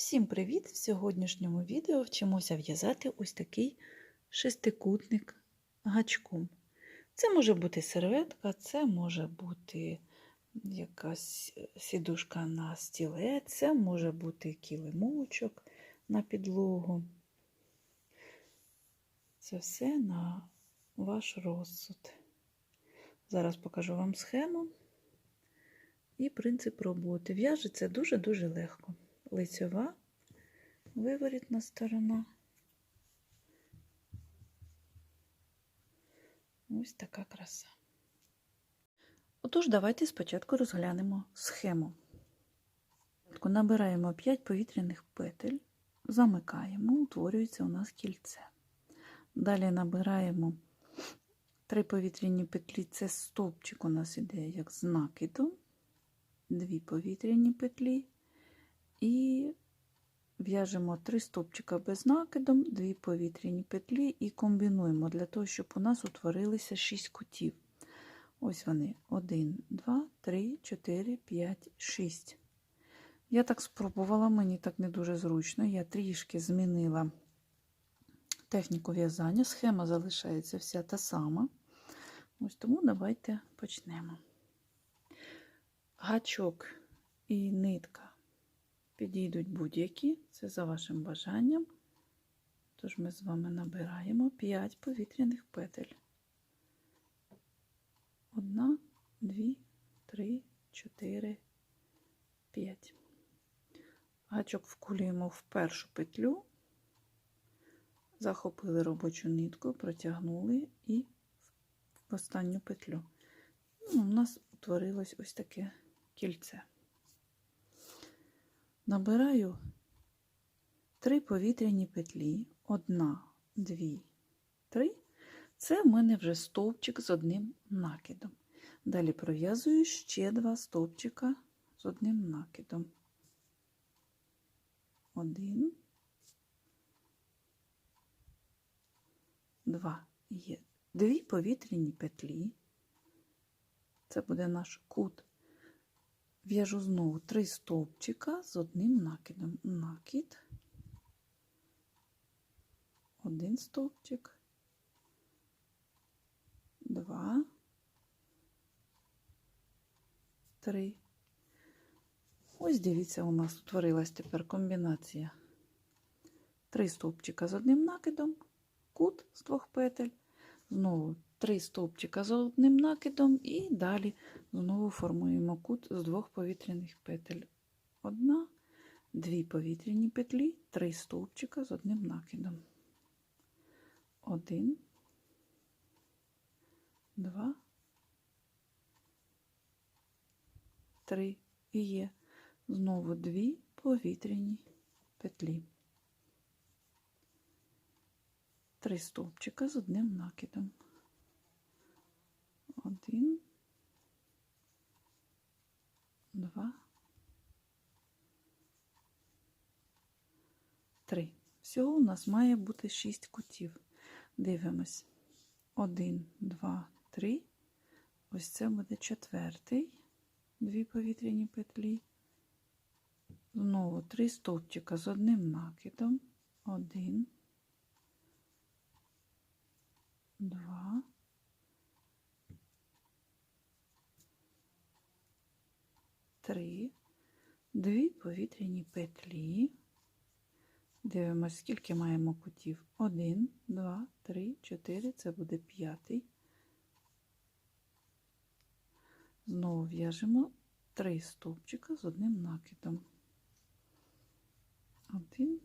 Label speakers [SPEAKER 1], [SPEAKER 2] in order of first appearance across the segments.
[SPEAKER 1] Всім привіт! В сьогоднішньому відео вчимося в'язати ось такий шестикутник гачком. Це може бути серветка, це може бути якась сідушка на стілець, це може бути килимочок на підлогу. Це все на ваш розсуд. Зараз покажу вам схему і принцип роботи. В'яжеться дуже-дуже легко лицьова, виворітна сторона. Ось така краса. Отож, давайте спочатку розглянемо схему. Набираємо 5 повітряних петель, замикаємо, утворюється у нас кільце. Далі набираємо 3 повітряні петлі, це стовпчик у нас іде як з накидом, 2 повітряні петлі. І в'яжемо три стопчика без накидом, дві повітряні петлі і комбінуємо для того, щоб у нас утворилися 6 кутів. Ось вони: 1, 2, 3, 4, 5, 6. Я так спробувала, мені так не дуже зручно. Я трішки змінила техніку в'язання. Схема залишається вся та сама. Ось тому давайте почнемо. Гачок і нитка підійдуть будь-які, це за вашим бажанням. Тож ми з вами набираємо 5 повітряних петель. Одна, дві, три, чотири, п'ять. Гачок вкулюємо в першу петлю, захопили робочу нитку, протягнули і в останню петлю. Ну, У нас утворилось ось таке кільце. Набираю три повітряні петлі, одна, дві, три. Це в мене вже стовпчик з одним накидом. Далі пров'язую ще два стовпчика з одним накидом. Один, два. Є дві повітряні петлі. Це буде наш кут в'яжу знову три стовпчика з одним накидом. Накид, один стовпчик, два, три. Ось дивіться, у нас утворилась тепер комбінація. Три стовпчика з одним накидом, кут з двох петель, знову три стовпчика з одним накидом і далі знову формуємо кут з двох повітряних петель. Одна, дві повітряні петлі, три стовпчика з одним накидом. Один, два, три і є знову дві повітряні петлі. Три стовпчика з одним накидом. Один, два, три. Всього у нас має бути шість кутів. Дивимось. Один, два, три. Ось це буде четвертий, дві повітряні петлі. Знову три стовпчика з одним накидом. Один, два. 3, 2 повітряні петлі. Дивимося, скільки маємо кутів. 1, 2, 3, 4, це буде п'ятий. Знову в'яжемо три стовпчика з одним накидом. 1,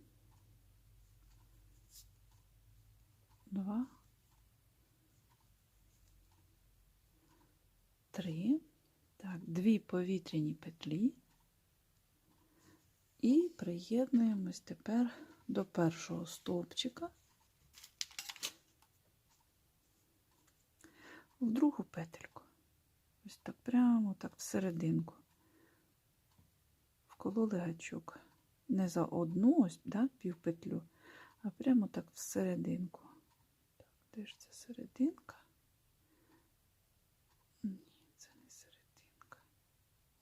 [SPEAKER 1] 2, 3 дві повітряні петлі і приєднуємось тепер до першого стовпчика в другу петельку. Ось так прямо так всерединку. Вкололи гачок. Не за одну ось да, півпетлю, а прямо так всерединку. Так, де ж ця серединка?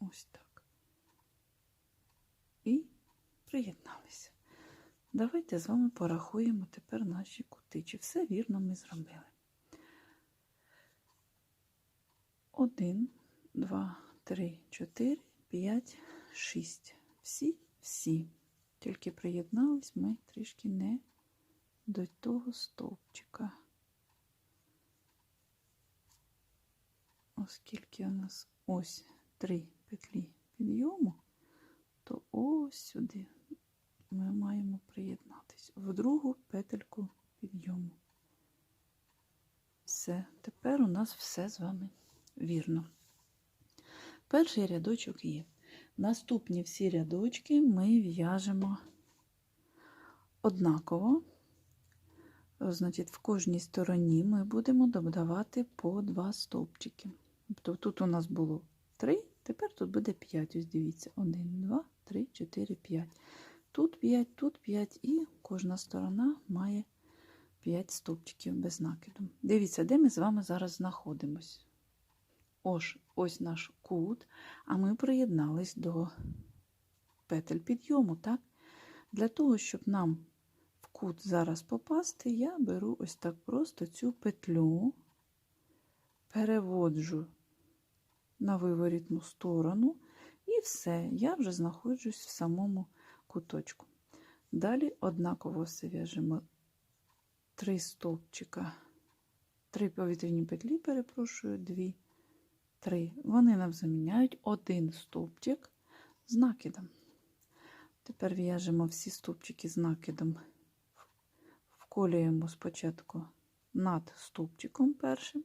[SPEAKER 1] Ось так. І приєдналися. Давайте з вами порахуємо тепер наші кути. Чи все вірно ми зробили. Один, два, три, чотири, п'ять, шість. Всі, всі. Тільки приєднались ми трішки не до того стовпчика. Оскільки у нас ось три петлі підйому, то ось сюди ми маємо приєднатись в другу петельку підйому. Все, тепер у нас все з вами вірно. Перший рядочок є. Наступні всі рядочки ми в'яжемо однаково. Значить, в кожній стороні ми будемо додавати по два стовпчики. Тобто тут у нас було 3, тепер тут буде 5. Ось дивіться, 1, 2, 3, 4, 5. Тут 5, тут 5, і кожна сторона має 5 стовпчиків без накиду. Дивіться, де ми з вами зараз знаходимося. Ось, ось наш кут, а ми приєднались до петель підйому, так? Для того, щоб нам в кут зараз попасти, я беру ось так просто цю петлю, переводжу на виворітну сторону, і все, я вже знаходжусь в самому куточку. Далі однаково все в'яжемо три стовпчика, три повітряні петлі, перепрошую, дві, три. Вони нам заміняють один стовпчик з накидом. Тепер в'яжемо всі стовпчики з накидом, вколюємо спочатку над стовпчиком першим.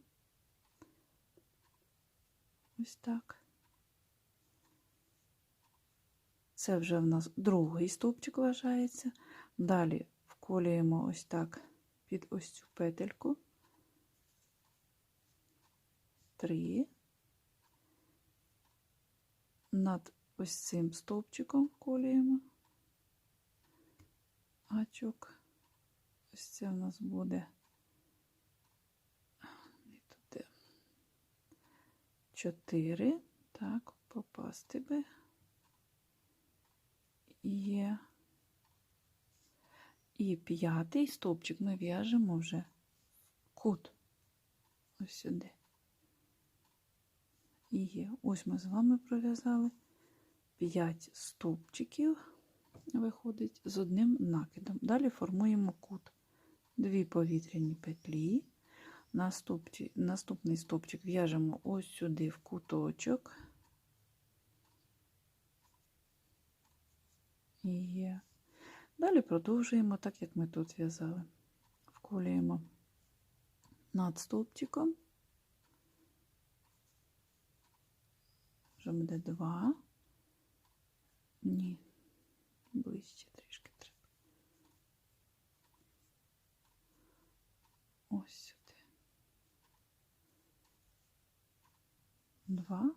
[SPEAKER 1] Ось так. Це вже в нас другий стовпчик вважається. Далі вколюємо ось так під ось цю петельку. Три. Над ось цим стовпчиком вколюємо гачок. Ось це в нас буде не туди. Чотири. Так, попасти би є. І п'ятий стовпчик ми в'яжемо вже кут. Ось сюди. І є. Ось ми з вами пров'язали 5 стовпчиків, виходить з одним накидом. Далі формуємо кут. Дві повітряні петлі. Наступний стовпчик в'яжемо ось сюди в куточок. І є. Далі продовжуємо так, як ми тут в'язали. Вколюємо над стовпчиком. Вже буде два. Ні, ближче трішки треба. Ось сюди. Два.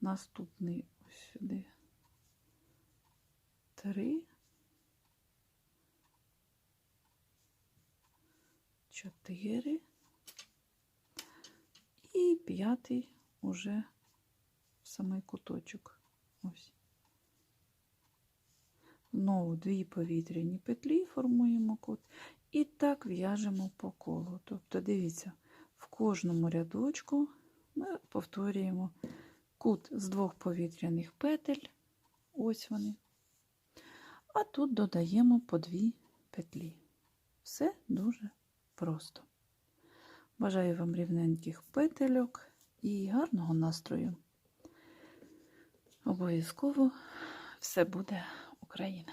[SPEAKER 1] Наступний ось сюди. Три. Чотири. І п'ятий уже в самий куточок. Знову дві повітряні петлі формуємо кут. І так в'яжемо по колу. Тобто, дивіться, в кожному рядочку ми повторюємо кут з двох повітряних петель. Ось вони. А тут додаємо по дві петлі. Все дуже просто. Бажаю вам рівненьких петельок і гарного настрою. Обов'язково все буде Україна.